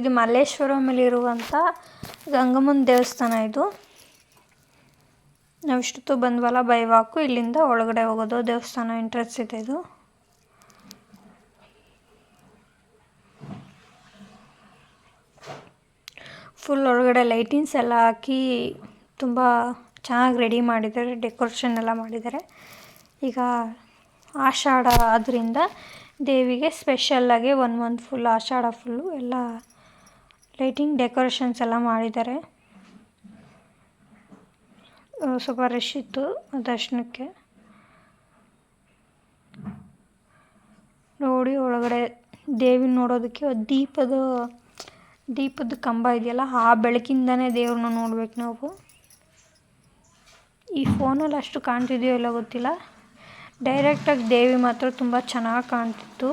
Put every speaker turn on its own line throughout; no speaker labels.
ಇದು ಮಲ್ಲೇಶ್ವರಮಲ್ಲಿರುವಂಥ ಗಂಗಮ್ಮನ ದೇವಸ್ಥಾನ ಇದು. ನಾವು ಇಷ್ಟೊತ್ತು ಬಂದ್ವಲ್ಲ, ಬೈವಾಕು, ಇಲ್ಲಿಂದ ಒಳಗಡೆ ಹೋಗೋದು ದೇವಸ್ಥಾನ ಎಂಟ್ರೆನ್ಸ್ ಇದೆ ಇದು. ಫುಲ್ ಒಳಗಡೆ ಲೈಟಿಂಗ್ಸ್ ಎಲ್ಲ ಹಾಕಿ ತುಂಬ ಚೆನ್ನಾಗಿ ರೆಡಿ ಮಾಡಿದ್ದಾರೆ, ಡೆಕೋರೇಷನ್ ಎಲ್ಲ ಮಾಡಿದ್ದಾರೆ. ಈಗ ಆಷಾಢ ಆದ್ದರಿಂದ ದೇವಿಗೆ ಸ್ಪೆಷಲ್ಲಾಗಿ one month full Ashadha full ಎಲ್ಲ ಲೈಟಿಂಗ್ ಡೆಕೋರೇಷನ್ಸ್ ಎಲ್ಲ ಮಾಡಿದ್ದಾರೆ. ಸ್ವಲ್ಪ ರಶ್ ಇತ್ತು ದರ್ಶನಕ್ಕೆ. ನೋಡಿ ಒಳಗಡೆ ದೇವಿ ನೋಡೋದಕ್ಕೆ ದೀಪದ ದೀಪದ ಕಂಬ ಇದೆಯಲ್ಲ, ಆ ಬೆಳಕಿಂದನೇ ದೇವ್ರನ್ನ ನೋಡ್ಬೇಕು ನಾವು. ಈ ಫೋನಲ್ಲಿ ಅಷ್ಟು ಕಾಣ್ತಿದೆಯೋ ಇಲ್ಲ ಗೊತ್ತಿಲ್ಲ. ಡೈರೆಕ್ಟಾಗಿ ದೇವಿ ಮಾತ್ರ ತುಂಬ ಚೆನ್ನಾಗಿ ಕಾಣ್ತಿತ್ತು.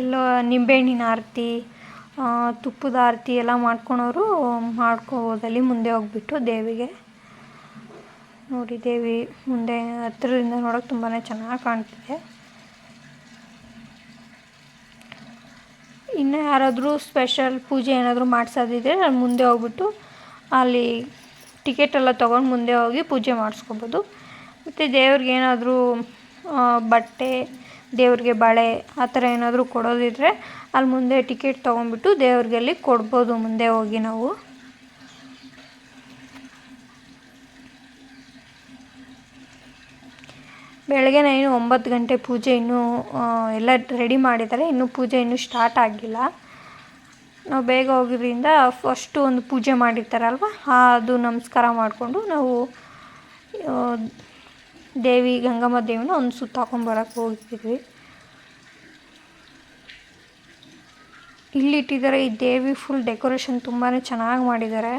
ಎಲ್ಲೋ ನಿಂಬೆಹಣ್ಣಿನ ಆರತಿ ತುಪ್ಪದ ಆರತಿ ಎಲ್ಲ ಮಾಡ್ಕೊಳೋರು ಮಾಡ್ಕೋಬೋದಲ್ಲಿ ಮುಂದೆ ಹೋಗ್ಬಿಟ್ಟು ದೇವಿಗೆ. ನೋಡಿ ದೇವಿ ಮುಂದೆ ಹತ್ತಿರದಿಂದ ನೋಡೋಕೆ ತುಂಬಾ ಚೆನ್ನಾಗಿ ಕಾಣ್ತಿದೆ. ಇನ್ನು ಯಾರಾದರೂ ಸ್ಪೆಷಲ್ ಪೂಜೆ ಏನಾದರೂ ಮಾಡಿಸೋದಿದ್ರೆ ನಾನು ಮುಂದೆ ಹೋಗ್ಬಿಟ್ಟು ಅಲ್ಲಿ ಟಿಕೆಟ್ ಎಲ್ಲ ತೊಗೊಂಡು ಮುಂದೆ ಹೋಗಿ ಪೂಜೆ ಮಾಡಿಸ್ಕೊಬೋದು. ಮತ್ತು ದೇವ್ರಿಗೆ ಏನಾದರೂ ಬಟ್ಟೆ, ದೇವ್ರಿಗೆ ಬಳೆ ಆ ಥರ ಏನಾದರೂ ಕೊಡೋದಿದ್ರೆ ಅಲ್ಲಿ ಮುಂದೆ ಟಿಕೆಟ್ ತೊಗೊಂಡ್ಬಿಟ್ಟು ದೇವ್ರಿಗೆ ಅಲ್ಲಿ ಕೊಡ್ಬೋದು ಮುಂದೆ ಹೋಗಿ ನಾವು. ಬೆಳಗ್ಗೆ ಇನ್ನು ಒಂಬತ್ತು ಗಂಟೆ ಪೂಜೆ ಇನ್ನೂ ಎಲ್ಲ ರೆಡಿ ಮಾಡಿದ್ದಾರೆ. ಇನ್ನೂ ಪೂಜೆ ಇನ್ನೂ ಸ್ಟಾರ್ಟ್ ಆಗಿಲ್ಲ. ನಾವು ಬೇಗ ಹೋಗಿದ್ರಿಂದ ಫಸ್ಟು ಒಂದು ಪೂಜೆ ಮಾಡಿರ್ತಾರಲ್ವ ಅದು ನಮಸ್ಕಾರ ಮಾಡಿಕೊಂಡು ನಾವು ದೇವಿ ಗಂಗಮ್ಮ ದೇವಿನ ಒಂದು ಸುತ್ತ ಹಾಕೊಂಡ್ಬರಕ್ಕೆ ಹೋಗ್ತಿದ್ವಿ. ಇಲ್ಲಿಟ್ಟಿದ್ದಾರೆ ಈ ದೇವಿ ಫುಲ್ ಡೆಕೋರೇಷನ್ ತುಂಬಾ ಚೆನ್ನಾಗಿ ಮಾಡಿದ್ದಾರೆ.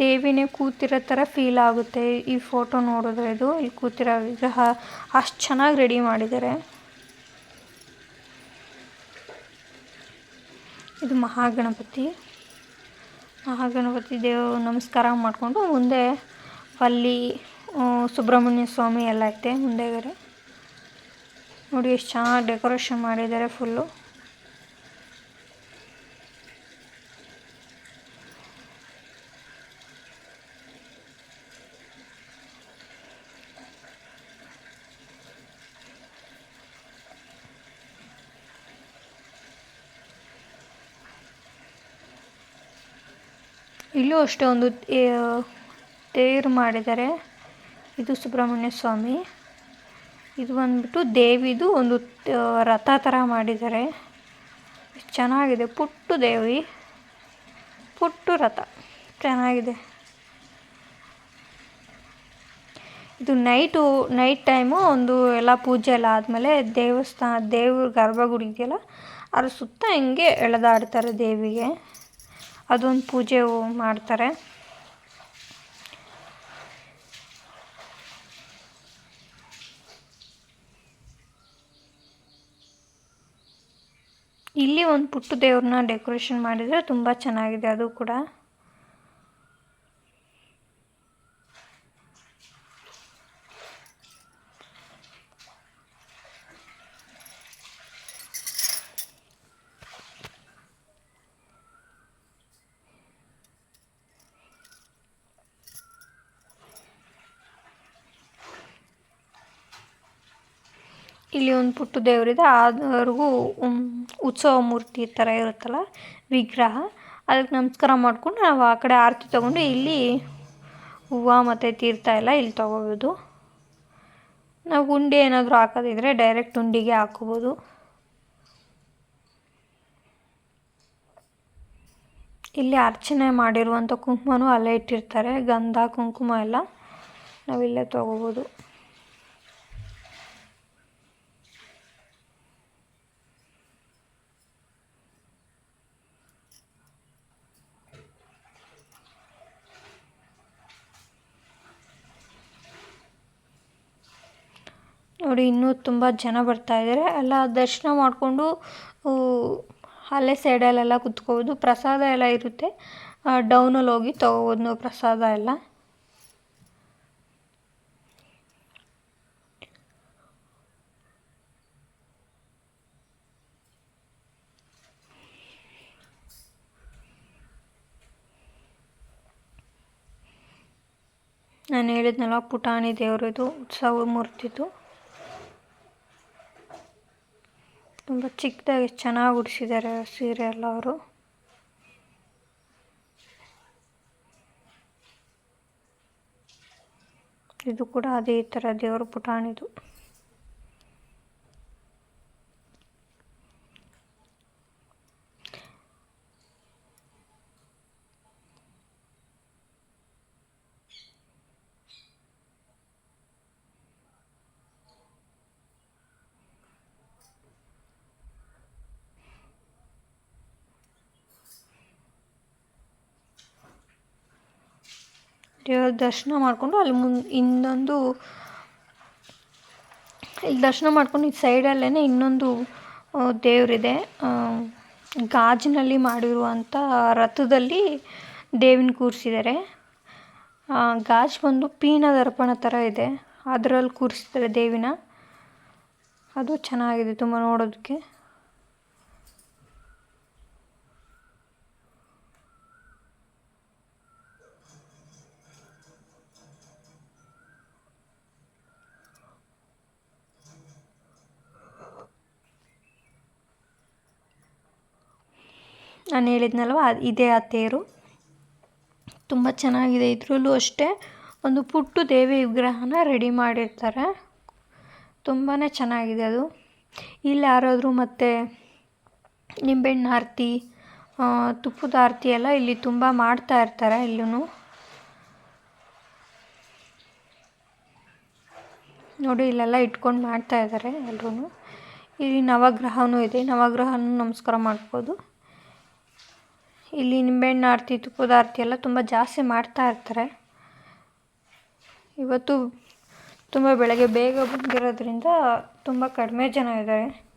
ದೇವಿನೇ ಕೂತಿರೋ ಥರ ಫೀಲ್ ಆಗುತ್ತೆ. ಈ ಫೋಟೋ ನೋಡಿದ್ರೆ ಇದು, ಇಲ್ಲಿ ಕೂತಿರೋ ವಿಗ್ರಹ ಅಷ್ಟು ಚೆನ್ನಾಗಿ ರೆಡಿ ಮಾಡಿದ್ದಾರೆ. ಇದು ಮಹಾಗಣಪತಿ. ಮಹಾಗಣಪತಿ ದೇವ ನಮಸ್ಕಾರ ಮಾಡಿಕೊಂಡು ಮುಂದೆ ಅಲ್ಲಿ ಸುಬ್ರಹ್ಮಣ್ಯ ಸ್ವಾಮಿ ಎಲ್ಲ ಐತೆ ಮುಂದೆಗಡೆ. ನೋಡಿ, ಎಷ್ಟು ಚೆನ್ನಾಗಿ ಡೆಕೋರೇಷನ್ ಮಾಡಿದ್ದಾರೆ ಫುಲ್ಲು ಇಲ್ಲೂ ಅಷ್ಟೇ ಒಂದು ತೇರು ಮಾಡಿದ್ದಾರೆ. ಇದು ಸುಬ್ರಹ್ಮಣ್ಯ ಸ್ವಾಮಿ. ಇದು ಬಂದ್ಬಿಟ್ಟು ದೇವಿದು ಒಂದು ರಥ ಥರ ಮಾಡಿದ್ದಾರೆ. ಚೆನ್ನಾಗಿದೆ, ಪುಟ್ಟು ದೇವಿ. ಪುಟ್ಟು ರಥ. ಚೆನ್ನಾಗಿದೆ. ಇದು ನೈಟು, ನೈಟ್ ಟೈಮು ಒಂದು ಎಲ್ಲ ಪೂಜೆ ಎಲ್ಲ ಆದಮೇಲೆ ದೇವಸ್ಥಾನ, ದೇವ್ರ ಗರ್ಭಗುಡಿ ಇದೆಯಲ್ಲ ಅದ್ರ ಸುತ್ತ ಹಿಂಗೆ ಎಳೆದಾಡ್ತಾರೆ ದೇವಿಗೆ. ಅದೊಂದು ಪೂಜೆ ಮಾಡ್ತಾರೆ. ಇಲ್ಲಿ ಒಂದು ಪುಟ್ಟ ದೇವ್ರನ್ನ ಡೆಕೋರೇಷನ್ ಮಾಡಿದರೆ ತುಂಬ ಚೆನ್ನಾಗಿದೆ ಅದು ಕೂಡ. ಇಲ್ಲಿ ಒಂದು ಪುಟ್ಟ ದೇವರಿದೆ. ಆದವರೆಗೂ ಉತ್ಸವ ಮೂರ್ತಿ ಥರ ಇರುತ್ತಲ್ಲ, ವಿಗ್ರಹ. ಅದಕ್ಕೆ ನಮಸ್ಕಾರ ಮಾಡಿಕೊಂಡು ನಾವು ಆ ಕಡೆ ಆರತಿ ತೊಗೊಂಡು ಇಲ್ಲಿ ಹೂವು ಮತ್ತು ತೀರ್ಥ ಎಲ್ಲ ಇಲ್ಲಿ ತೊಗೋಬೋದು. ನಾವು ಉಂಡೆ ಏನಾದರೂ ಹಾಕೋದಿದ್ರೆ ಡೈರೆಕ್ಟ್ ಉಂಡಿಗೆ ಹಾಕೋಬೋದು. ಇಲ್ಲಿ ಅರ್ಚನೆ ಮಾಡಿರುವಂಥ ಕುಂಕುಮನೂ ಅಲ್ಲೇ ಇಟ್ಟಿರ್ತಾರೆ. ಗಂಧ, ಕುಂಕುಮ ಎಲ್ಲ ನಾವಿಲ್ಲೇ ತೊಗೋಬೋದು. ನೋಡಿ, ಇನ್ನೂ ತುಂಬ ಜನ ಬರ್ತಾ ಇದ್ದಾರೆ ಎಲ್ಲ ದರ್ಶನ ಮಾಡಿಕೊಂಡು ಅಲ್ಲೇ ಸೈಡಲ್ಲೆಲ್ಲ ಕುತ್ಕೋಬೋದು. ಪ್ರಸಾದ ಎಲ್ಲ ಇರುತ್ತೆ. ಡೌನಲ್ಲಿ ಹೋಗಿ ತೊಗೋಬೋದು ನಾವು ಪ್ರಸಾದ ಎಲ್ಲ. ನಾನು ಹೇಳಿದ್ನಲ್ಲ, ಪುಟಾಣಿ ದೇವರದು ಉತ್ಸವ ಮೂರ್ತಿದು. ತುಂಬ ಚಿಕ್ಕದಾಗಿ ಚೆನ್ನಾಗಿ ಉಡಿಸಿದ್ದಾರೆ ಸೀರೆ ಎಲ್ಲ ಅವರು. ಇದು ಕೂಡ ಅದೇ ಥರ ದೇವ್ರ ಪುಟಾಣಿದು. ದೇವ್ರ ದರ್ಶನ ಮಾಡಿಕೊಂಡು ಅಲ್ಲಿ ಮುಂದೆ ಇನ್ನೊಂದು ಇಲ್ಲಿ ದರ್ಶನ ಮಾಡ್ಕೊಂಡು ಈ ಸೈಡಲ್ಲೇ ಇನ್ನೊಂದು ದೇವರಿದೆ. ಗಾಜಿನಲ್ಲಿ ಮಾಡಿರುವಂಥ ರಥದಲ್ಲಿ ದೇವಿನ ಕೂರಿಸಿದ್ದಾರೆ. ಗಾಜು ಬಂದು ಪೀನ ದರ್ಪಣ ಥರ ಇದೆ. ಅದರಲ್ಲಿ ಕೂರಿಸಿದ್ದಾರೆ ದೇವಿನ. ಅದು ಚೆನ್ನಾಗಿದೆ ತುಂಬ ನೋಡೋದಕ್ಕೆ. ನಾನು ಹೇಳಿದ್ನಲ್ವ ಇದೆ ಆ ತೇರು. ತುಂಬ ಚೆನ್ನಾಗಿದೆ ಇದರಲ್ಲೂ ಅಷ್ಟೇ. ಒಂದು ಪುಟ್ಟು ದೇವಿ ವಿಗ್ರಹನ ರೆಡಿ ಮಾಡಿರ್ತಾರೆ. ತುಂಬಾ ಚೆನ್ನಾಗಿದೆ ಅದು. ಇಲ್ಲಿ ಯಾರಾದರೂ ಮತ್ತು ನಿಂಬೆಹಣ್ಣು ಆರತಿ ತುಪ್ಪದ ಆರತಿ ಎಲ್ಲ ಇಲ್ಲಿ ತುಂಬ ಮಾಡ್ತಾ ಇರ್ತಾರೆ ಇಲ್ಲೂ ನೋಡಿ, ಇಲ್ಲೆಲ್ಲ ಇಟ್ಕೊಂಡು ಮಾಡ್ತಾ ಇದ್ದಾರೆ ಎಲ್ಲರೂ ಇಲ್ಲಿ ನವಗ್ರಹನೂ ಇದೆ. ನವಗ್ರಹನೂ ನಮಸ್ಕಾರ ಮಾಡ್ಬೋದು. ಇಲ್ಲಿ ನಿಂಬೆಹಣ್ಣು ಆರತಿ, ತುಪ್ಪದ ಆರತಿ ಎಲ್ಲ ತುಂಬ ಜಾಸ್ತಿ ಮಾಡ್ತಾ ಇರ್ತಾರೆ. ಇವತ್ತು ತುಂಬ ಬೆಳಗ್ಗೆ ಬೇಗ ಬಂದಿರೋದ್ರಿಂದ ತುಂಬ ಕಡಿಮೆ ಜನ ಇದ್ದಾರೆ.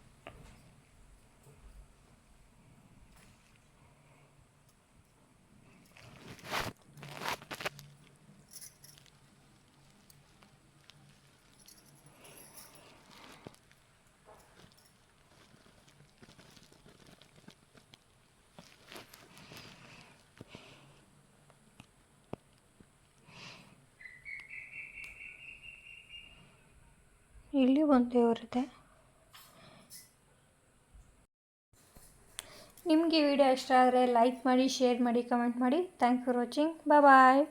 ಇಲ್ಲಿ ಒಂದು ದೇವರಿದೆ ನಿಮಗೆ ವಿಡಿಯೋ ಇಷ್ಟ ಆದರೆ ಲೈಕ್ ಮಾಡಿ ಶೇರ್ ಮಾಡಿ ಕಮೆಂಟ್ ಮಾಡಿ. Thank for watching bye